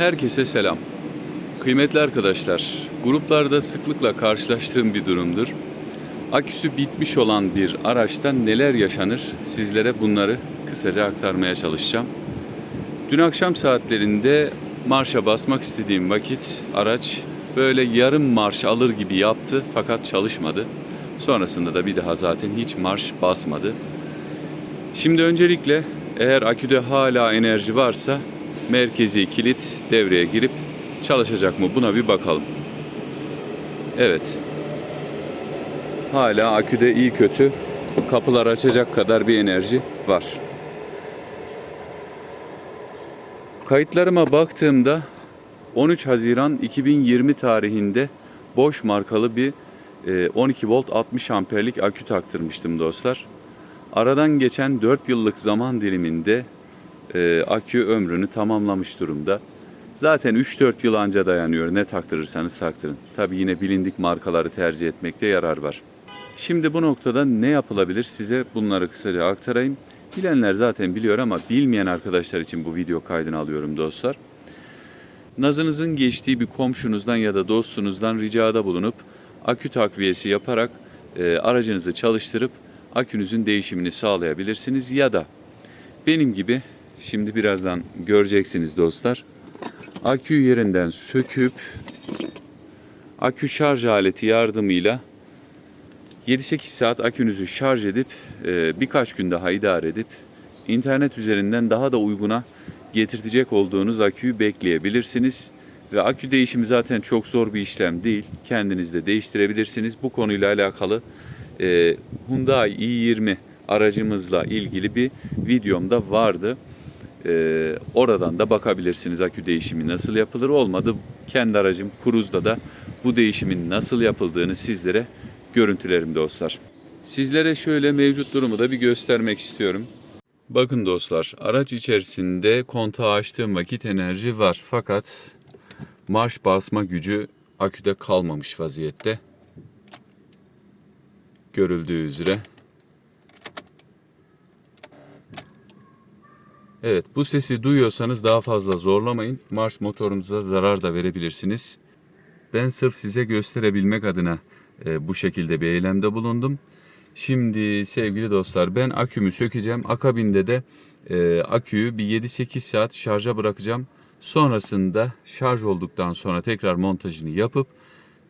Herkese selam. Kıymetli arkadaşlar, gruplarda sıklıkla karşılaştığım bir durumdur. Aküsü bitmiş olan bir araçta neler yaşanır sizlere bunları kısaca aktarmaya çalışacağım. Dün akşam saatlerinde marşa basmak istediğim vakit araç böyle yarım marş alır gibi yaptı fakat çalışmadı. Sonrasında da bir daha zaten hiç marş basmadı. Şimdi öncelikle eğer aküde hala enerji varsa merkezi kilit devreye girip çalışacak mı buna bir bakalım. Evet. Hala aküde iyi kötü kapılar açacak kadar bir enerji var. Kayıtlarıma baktığımda 13 Haziran 2020 tarihinde Bosch markalı bir e, 12 volt 60 amperlik akü taktırmıştım dostlar. Aradan geçen 4 yıllık zaman diliminde e, akü ömrünü tamamlamış durumda. Zaten 3-4 yıl anca dayanıyor ne taktırırsanız taktırın. Tabi yine bilindik markaları tercih etmekte yarar var. Şimdi bu noktada ne yapılabilir size bunları kısaca aktarayım. Bilenler zaten biliyor ama bilmeyen arkadaşlar için bu video kaydını alıyorum dostlar. Nazınızın geçtiği bir komşunuzdan ya da dostunuzdan ricada bulunup akü takviyesi yaparak e, aracınızı çalıştırıp akünüzün değişimini sağlayabilirsiniz ya da benim gibi şimdi birazdan göreceksiniz dostlar. Akü yerinden söküp akü şarj aleti yardımıyla 7-8 saat akünüzü şarj edip e, birkaç gün daha idare edip internet üzerinden daha da uyguna getirtecek olduğunuz aküyü bekleyebilirsiniz. Ve akü değişimi zaten çok zor bir işlem değil. Kendiniz de değiştirebilirsiniz. Bu konuyla alakalı e, Hyundai i20 aracımızla ilgili bir videomda vardı. E, oradan da bakabilirsiniz akü değişimi nasıl yapılır. Olmadı kendi aracım Cruze'da da bu değişimin nasıl yapıldığını sizlere görüntülerim dostlar. Sizlere şöyle mevcut durumu da bir göstermek istiyorum. Bakın dostlar, araç içerisinde kontağı açtığım vakit enerji var. Fakat marş basma gücü aküde kalmamış vaziyette. Görüldüğü üzere. Evet, bu sesi duyuyorsanız daha fazla zorlamayın. Marş motorunuza zarar da verebilirsiniz. Ben sırf size gösterebilmek adına e, bu şekilde bir eylemde bulundum. Şimdi sevgili dostlar ben akümü sökeceğim. Akabinde de e, aküyü bir 7-8 saat şarja bırakacağım. Sonrasında şarj olduktan sonra tekrar montajını yapıp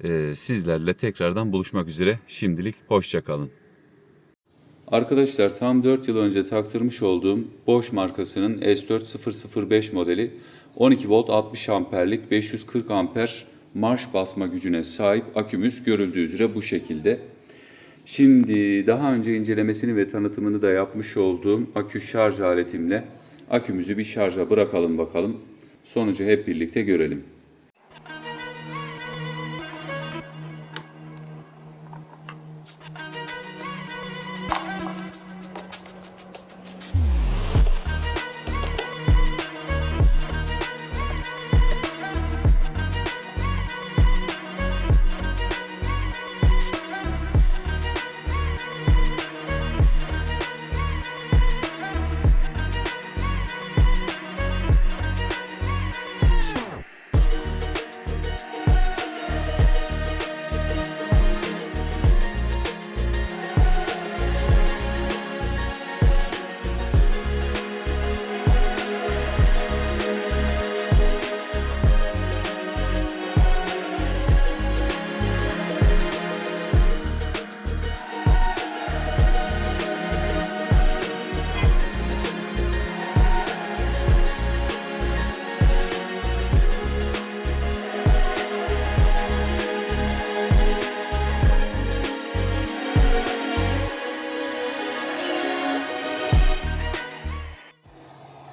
e, sizlerle tekrardan buluşmak üzere. Şimdilik hoşça kalın. Arkadaşlar tam 4 yıl önce taktırmış olduğum Bosch markasının S4005 modeli 12 volt 60 amperlik 540 amper marş basma gücüne sahip akümüz görüldüğü üzere bu şekilde. Şimdi daha önce incelemesini ve tanıtımını da yapmış olduğum akü şarj aletimle akümüzü bir şarja bırakalım bakalım. Sonucu hep birlikte görelim.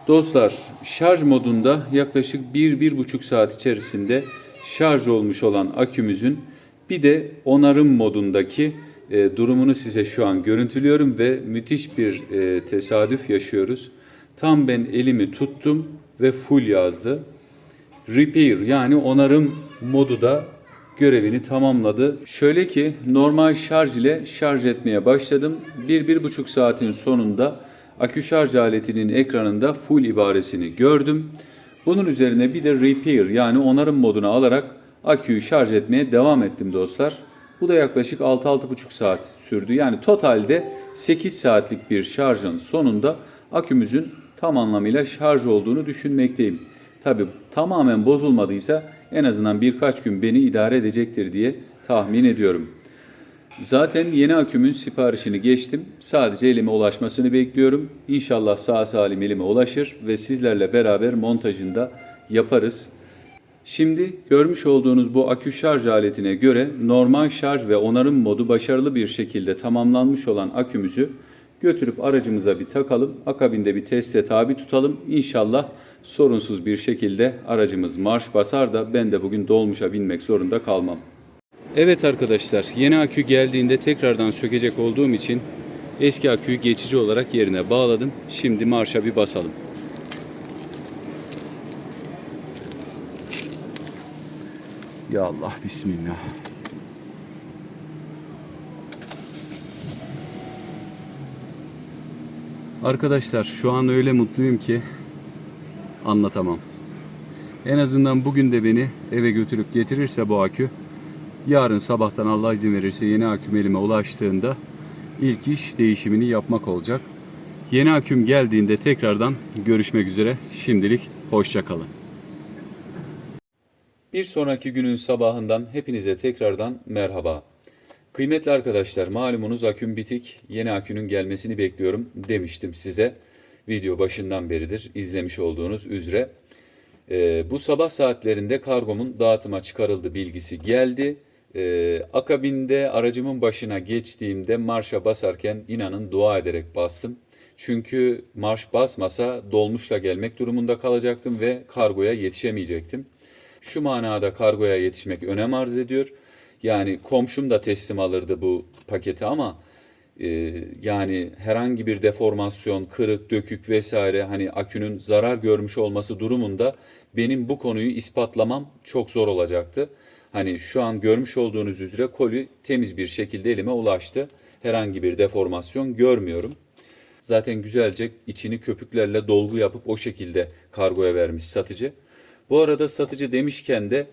Dostlar şarj modunda yaklaşık 1-1,5 saat içerisinde şarj olmuş olan akümüzün bir de onarım modundaki e, durumunu size şu an görüntülüyorum ve müthiş bir e, tesadüf yaşıyoruz. Tam ben elimi tuttum ve full yazdı. Repair yani onarım modu da görevini tamamladı. Şöyle ki normal şarj ile şarj etmeye başladım. 1-1,5 saatin sonunda akü şarj aletinin ekranında full ibaresini gördüm. Bunun üzerine bir de repair yani onarım moduna alarak aküyü şarj etmeye devam ettim dostlar. Bu da yaklaşık 6-6,5 saat sürdü. Yani totalde 8 saatlik bir şarjın sonunda akümüzün tam anlamıyla şarj olduğunu düşünmekteyim. Tabi tamamen bozulmadıysa en azından birkaç gün beni idare edecektir diye tahmin ediyorum. Zaten yeni akümün siparişini geçtim. Sadece elime ulaşmasını bekliyorum. İnşallah sağ salim elime ulaşır ve sizlerle beraber montajında yaparız. Şimdi görmüş olduğunuz bu akü şarj aletine göre normal şarj ve onarım modu başarılı bir şekilde tamamlanmış olan akümüzü götürüp aracımıza bir takalım. Akabinde bir teste tabi tutalım. İnşallah sorunsuz bir şekilde aracımız marş basar da ben de bugün dolmuşa binmek zorunda kalmam. Evet arkadaşlar, yeni akü geldiğinde tekrardan sökecek olduğum için eski aküyü geçici olarak yerine bağladım. Şimdi marşa bir basalım. Ya Allah, Bismillah. Arkadaşlar şu an öyle mutluyum ki anlatamam. En azından bugün de beni eve götürüp getirirse bu akü Yarın sabahtan Allah izin verirse yeni aküm elime ulaştığında ilk iş değişimini yapmak olacak. Yeni aküm geldiğinde tekrardan görüşmek üzere. Şimdilik hoşça kalın. Bir sonraki günün sabahından hepinize tekrardan merhaba. Kıymetli arkadaşlar malumunuz aküm bitik. Yeni akünün gelmesini bekliyorum demiştim size. Video başından beridir izlemiş olduğunuz üzere. Ee, bu sabah saatlerinde kargomun dağıtıma çıkarıldı bilgisi geldi. Ee, akabinde aracımın başına geçtiğimde marşa basarken inanın dua ederek bastım. Çünkü marş basmasa dolmuşla gelmek durumunda kalacaktım ve kargoya yetişemeyecektim. Şu manada kargoya yetişmek önem arz ediyor. Yani komşum da teslim alırdı bu paketi ama e, yani herhangi bir deformasyon, kırık, dökük vesaire hani akünün zarar görmüş olması durumunda benim bu konuyu ispatlamam çok zor olacaktı. Hani şu an görmüş olduğunuz üzere koli temiz bir şekilde elime ulaştı. Herhangi bir deformasyon görmüyorum. Zaten güzelce içini köpüklerle dolgu yapıp o şekilde kargoya vermiş satıcı. Bu arada satıcı demişken de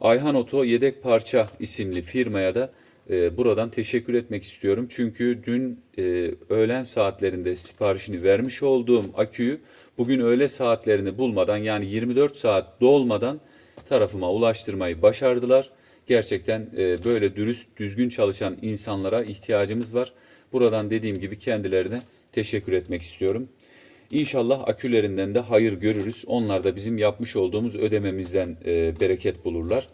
Ayhan Oto Yedek Parça isimli firmaya da e, buradan teşekkür etmek istiyorum. Çünkü dün e, öğlen saatlerinde siparişini vermiş olduğum aküyü bugün öğle saatlerini bulmadan yani 24 saat dolmadan tarafıma ulaştırmayı başardılar. Gerçekten e, böyle dürüst, düzgün çalışan insanlara ihtiyacımız var. Buradan dediğim gibi kendilerine teşekkür etmek istiyorum. İnşallah akülerinden de hayır görürüz. Onlar da bizim yapmış olduğumuz ödememizden e, bereket bulurlar.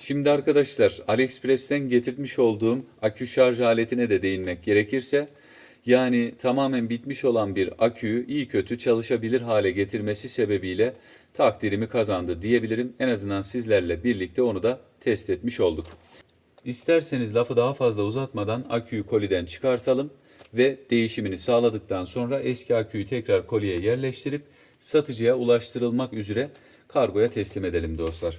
Şimdi arkadaşlar AliExpress'ten getirtmiş olduğum akü şarj aletine de değinmek gerekirse yani tamamen bitmiş olan bir aküyü iyi kötü çalışabilir hale getirmesi sebebiyle takdirimi kazandı diyebilirim. En azından sizlerle birlikte onu da test etmiş olduk. İsterseniz lafı daha fazla uzatmadan aküyü koliden çıkartalım ve değişimini sağladıktan sonra eski aküyü tekrar koliye yerleştirip satıcıya ulaştırılmak üzere kargoya teslim edelim dostlar.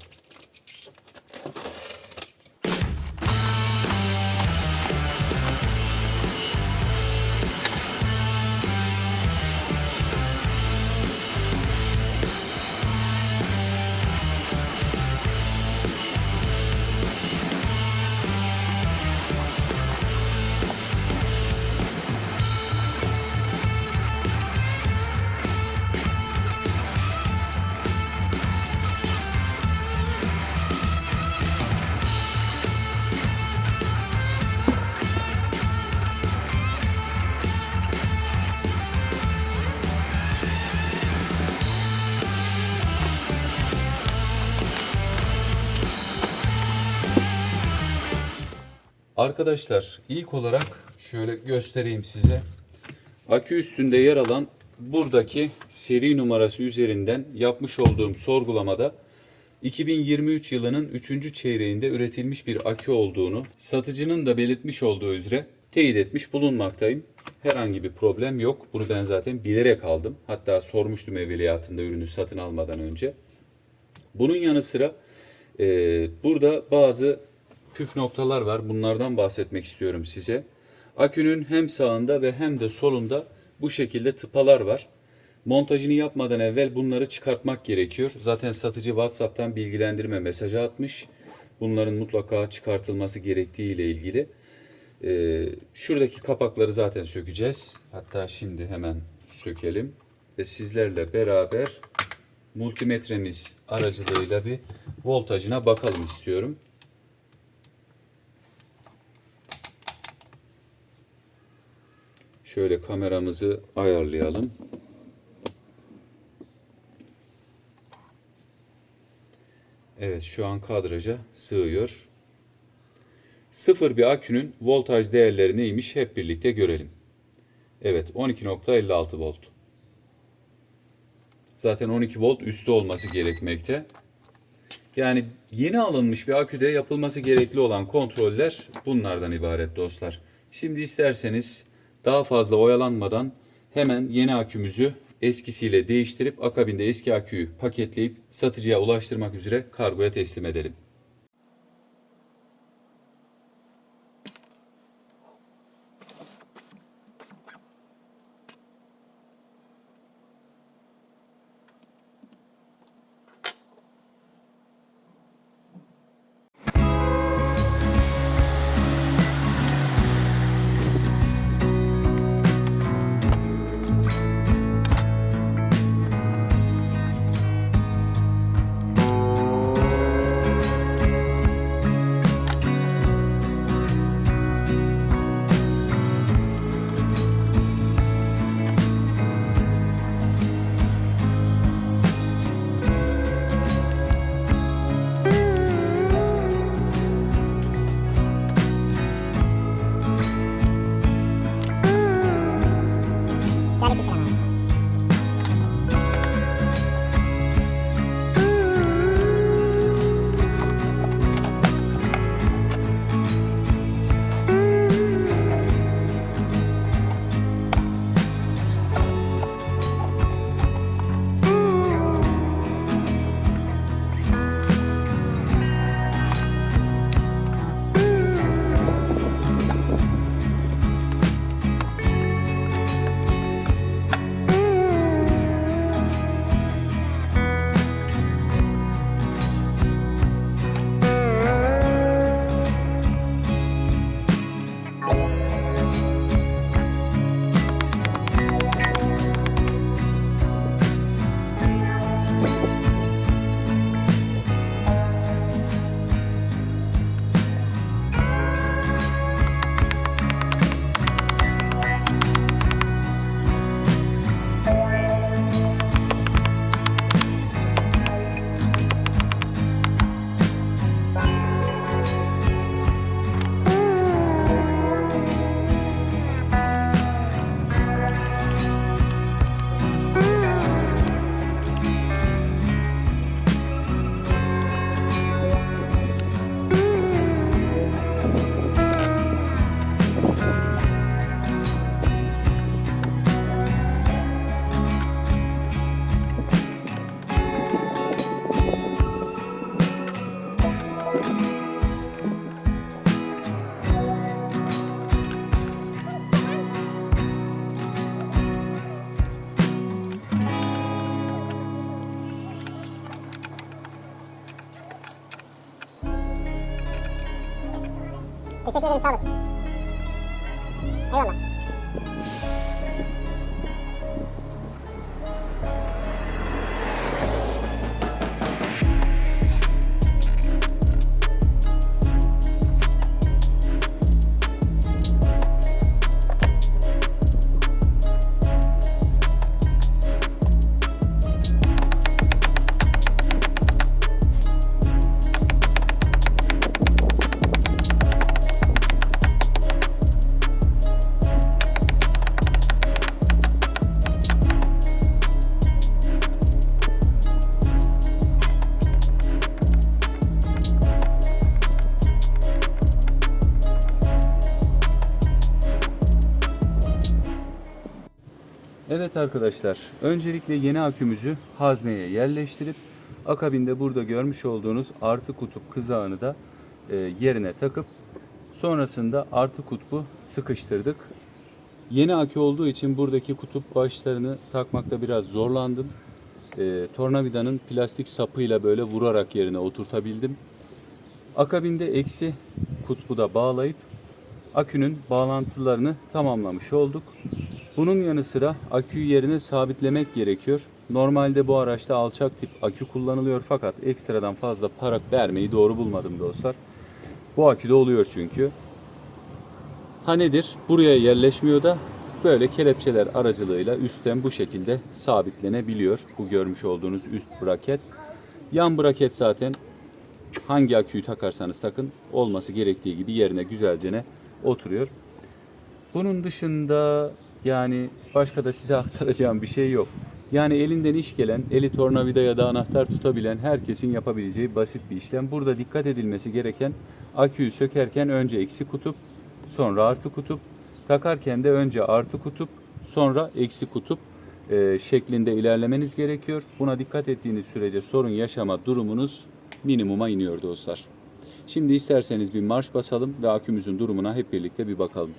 Arkadaşlar ilk olarak şöyle göstereyim size. Akü üstünde yer alan buradaki seri numarası üzerinden yapmış olduğum sorgulamada 2023 yılının 3. çeyreğinde üretilmiş bir akü olduğunu satıcının da belirtmiş olduğu üzere teyit etmiş bulunmaktayım. Herhangi bir problem yok. Bunu ben zaten bilerek aldım. Hatta sormuştum evveliyatında ürünü satın almadan önce. Bunun yanı sıra e, burada bazı püf noktalar var. Bunlardan bahsetmek istiyorum size. Akünün hem sağında ve hem de solunda bu şekilde tıpalar var. Montajını yapmadan evvel bunları çıkartmak gerekiyor. Zaten satıcı WhatsApp'tan bilgilendirme mesajı atmış. Bunların mutlaka çıkartılması gerektiği ile ilgili. Ee, şuradaki kapakları zaten sökeceğiz. Hatta şimdi hemen sökelim ve sizlerle beraber multimetremiz aracılığıyla bir voltajına bakalım istiyorum. Şöyle kameramızı ayarlayalım. Evet şu an kadraja sığıyor. Sıfır bir akünün voltaj değerleri neymiş hep birlikte görelim. Evet 12.56 volt. Zaten 12 volt üstü olması gerekmekte. Yani yeni alınmış bir aküde yapılması gerekli olan kontroller bunlardan ibaret dostlar. Şimdi isterseniz daha fazla oyalanmadan hemen yeni akümüzü eskisiyle değiştirip akabinde eski aküyü paketleyip satıcıya ulaştırmak üzere kargoya teslim edelim. Teşekkür ederim sağ olasın. Eyvallah. Arkadaşlar, öncelikle yeni akümüzü hazneye yerleştirip akabinde burada görmüş olduğunuz artı kutup kızağını da e, yerine takıp sonrasında artı kutbu sıkıştırdık. Yeni akü olduğu için buradaki kutup başlarını takmakta biraz zorlandım. Ee, tornavidanın plastik sapıyla böyle vurarak yerine oturtabildim. Akabinde eksi kutbu da bağlayıp akünün bağlantılarını tamamlamış olduk. Bunun yanı sıra aküyü yerine sabitlemek gerekiyor. Normalde bu araçta alçak tip akü kullanılıyor fakat ekstradan fazla para vermeyi doğru bulmadım dostlar. Bu aküde oluyor çünkü. Ha nedir? Buraya yerleşmiyor da böyle kelepçeler aracılığıyla üstten bu şekilde sabitlenebiliyor. Bu görmüş olduğunuz üst braket. Yan braket zaten hangi aküyü takarsanız takın olması gerektiği gibi yerine güzelce oturuyor. Bunun dışında yani başka da size aktaracağım bir şey yok. Yani elinden iş gelen, eli tornavida ya da anahtar tutabilen herkesin yapabileceği basit bir işlem. Burada dikkat edilmesi gereken aküyü sökerken önce eksi kutup, sonra artı kutup, takarken de önce artı kutup, sonra eksi kutup e, şeklinde ilerlemeniz gerekiyor. Buna dikkat ettiğiniz sürece sorun yaşama durumunuz minimuma iniyor dostlar. Şimdi isterseniz bir marş basalım ve akümüzün durumuna hep birlikte bir bakalım.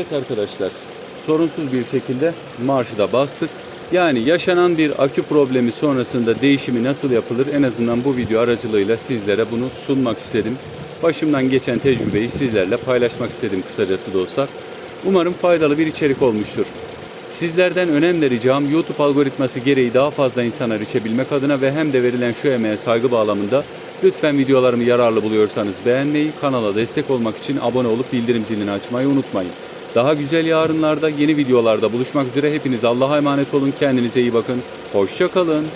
Evet arkadaşlar, sorunsuz bir şekilde marşı da bastık. Yani yaşanan bir akü problemi sonrasında değişimi nasıl yapılır en azından bu video aracılığıyla sizlere bunu sunmak istedim. Başımdan geçen tecrübeyi sizlerle paylaşmak istedim kısacası dostlar. Umarım faydalı bir içerik olmuştur. Sizlerden önemli ricam YouTube algoritması gereği daha fazla insana erişebilmek adına ve hem de verilen şu emeğe saygı bağlamında lütfen videolarımı yararlı buluyorsanız beğenmeyi, kanala destek olmak için abone olup bildirim zilini açmayı unutmayın. Daha güzel yarınlarda yeni videolarda buluşmak üzere hepiniz Allah'a emanet olun. Kendinize iyi bakın. Hoşça kalın.